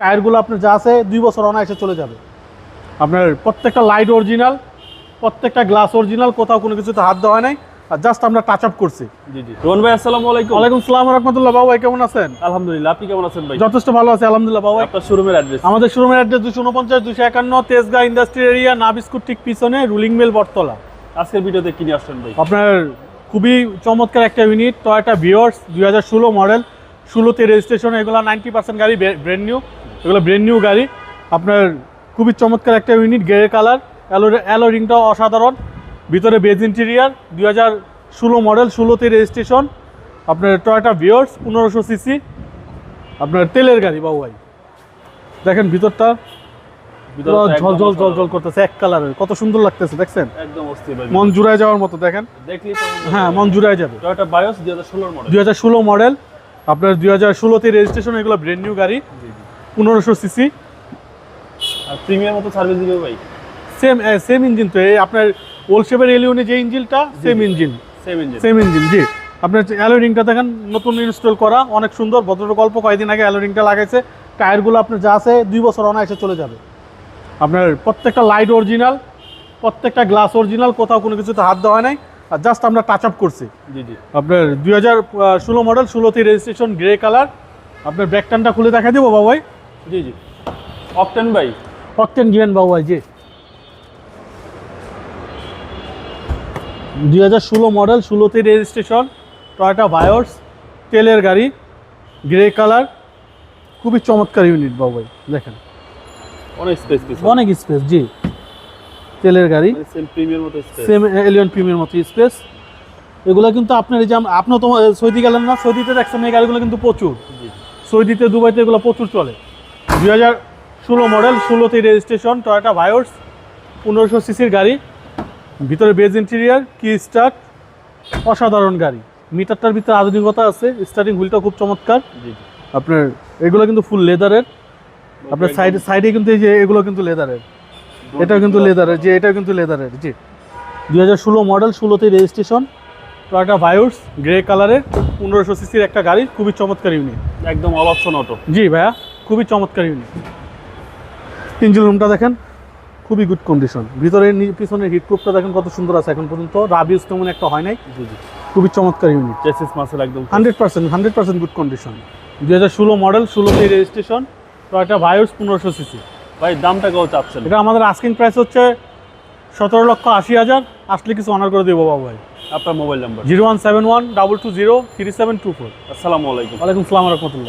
টায়ারগুলো আপনার যা আছে দুই বছর অনায়াসে চলে যাবে। আপনার প্রত্যেকটা লাইট অরিজিনাল প্রত্যেকটা গ্লাস অরিজিনাল কোথাও কোনো কিছুতে হাত দেওয়া হয় নাই। আর জাস্ট আমরা টাচ আপ করছি। জি জি। রোহন ভাই আসসালামু আলাইকুম। ওয়ালাইকুম সালাম রহমতুল্লাহ। বাবু ভাই কেমন আছেন? আলহামদুলিল্লাহ আপনি কেমন আছেন ভাই? যথেষ্ট ভালো আছে আলহামদুলিল্লাহ বাবু আপনার শোরুমের অ্যাড্রেস আমাদের শোরুমের অ্যাড্রেস দুশো উনপঞ্চাশ দুশো একান্ন তেজগাঁ ইন্ডাস্ট্রি এরিয়া নাবিস্কুট ঠিক পিছনে রুলিং মিল বটতলা। আজকের ভিডিওতে কি নিয়ে আসছেন ভাই? আপনার খুবই চমৎকার একটা ইউনিট টয়োটা ভিওর্স দুই হাজার ষোলো মডেল ষোলোতে রেজিস্ট্রেশন এগুলো নাইনটি পার্সেন্ট গাড়ি ব্র্যান্ড নিউ এগুলো ব্র্যান্ড নিউ গাড়ি। আপনার খুবই চমৎকার একটা unit grey colour alloy alloy রিংটাও অসাধারণ। ভিতরে বেজ ইন্টেরিয়ার দুই হাজার ষোলো মডেল ষোলোতে রেজিস্ট্রেশন আপনার টয়োটা ভিওর্স পনেরোশো সিসি আপনার তেলের গাড়ি বাবু ভাই। দেখেন ভিতরটা। ঝল ঝল ঝল ঝল করতেছে এক কালারের কত সুন্দর লাগতেছে দেখছেন? একদম মন জুড়ায় যাওয়ার মতো দেখেন। দেখলি হ্যাঁ মন জুড়ায় যাবে। টয়োটা বায়োস 2016 মডেল দুই হাজার ষোলো মডেল আপনার দুই হাজার ষোলোতে রেজিস্ট্রেশন এগুলো ব্র্যান্ড নিউ গাড়ি। পনেরোশো সিসি আর প্রিমিয়ার মতো সার্ভিস দিবে ভাই? সেম সেম ইঞ্জিন তো এই আপনার ওল্ড শেপের এলিউনে যে ইঞ্জিনটা same engine same engine same engine জি। আপনার অ্যালোরিংটা দেখেন নতুন ইনস্টল করা অনেক সুন্দর ভদ্র গল্প কয়েকদিন আগে অ্যালোরিংটা লাগাইছে। টায়ারগুলো আপনার যা আছে দুই বছর অনায়াসে চলে যাবে। আপনার প্রত্যেকটা লাইট অরিজিনাল প্রত্যেকটা গ্লাস অরিজিনাল কোথাও কোনো কিছুতে হাত দেওয়া হয় নাই। আর জাস্ট আমরা টাচ আপ করছি। জি জি। আপনার দুই হাজার ষোলো মডেল ষোলোতে রেজিস্ট্রেশন গ্রে কালার আপনার ব্যাকটানটা খুলে দেখা দেবো বাবাই জি জি। অকটেন ভাই। Octane given Babai ji. দুই হাজার ষোলো মডেল ষোলোতে রেজিস্ট্রেশন টয়োটা ভায়োর্স তেলের গাড়ি গ্রে কালার খুবই চমৎকার ইউনিট বাবাই দেখেন। অনেক স্পেস অনেক স্পেস জি। তেলের গাড়ি সেম প্রিমিয়ার মতো সেম এলিয়ন প্রিমিয়ার মতো স্পেস এগুলো কিন্তু আপনার এই যে আম- আপনিও তো সৌদি গেলেন না সৌদিতে দেখছেন এই গাড়িগুলো কিন্তু প্রচুর। সৌদিতে দুবাইতে এগুলো প্রচুর চলে। দুই হাজার ষোলো মডেল ষোলোতে রেজিস্ট্রেশন টয়োটা ভায়োর্স পনেরোশো সিসির গাড়ি। ভিতরে বেজ ইন্টেরিয়ার কি স্টার্ট অসাধারণ গাড়ি। মিটারটার ভিতরে আধুনিকতা আছে স্টার্টিং হুইলটা খুব চমৎকার। আপনার এগুলো কিন্তু ফুল লেদারের আপনার সাইডে সাইডে কিন্তু এই যে এগুলো কিন্তু লেদারের এটাও কিন্তু লেদারের যে এটাও কিন্তু লেদারের জি। দুই হাজার ষোলো মডেল ষোলোতে রেজিস্ট্রেশন টয়োটা ভায়োর্স গ্রে কালারের পনেরোশো সিসির একটা গাড়ি খুবই চমৎকার ইউনিট একদম অল অপশন অটো জি ভাইয়া। খুবই চমৎকার ইউনিট ইঞ্জিন রুমটা দেখেন খুবই গুড কন্ডিশন ভিতরে পিছনের হিট প্রুফটা দেখেন কত সুন্দর আছে এখন পর্যন্ত। রাবিউস তেমন একটা হয় নাই। খুবই চমৎকার ইউনিট চেসিস মাসেল একদম hundred percent hundred percent good condition দুই হাজার ষোলো মডেল ষোলোতে রেজিস্ট্রেশন টয়টা ভায়োস পনেরোশো সিসি ভাই দামটা কেউ চাচ্ছেন। এটা আমাদের আস্কিং প্রাইস হচ্ছে সতেরো লক্ষ আশি হাজার। আসলে কিছু অনার করে দেবো বাবু ভাই। আপনার mobile number zero one seven one double two zero three seven two four আসসালামু আলাইকুম। ওয়ালাইকুম সালাম রহমতুল্লাহ।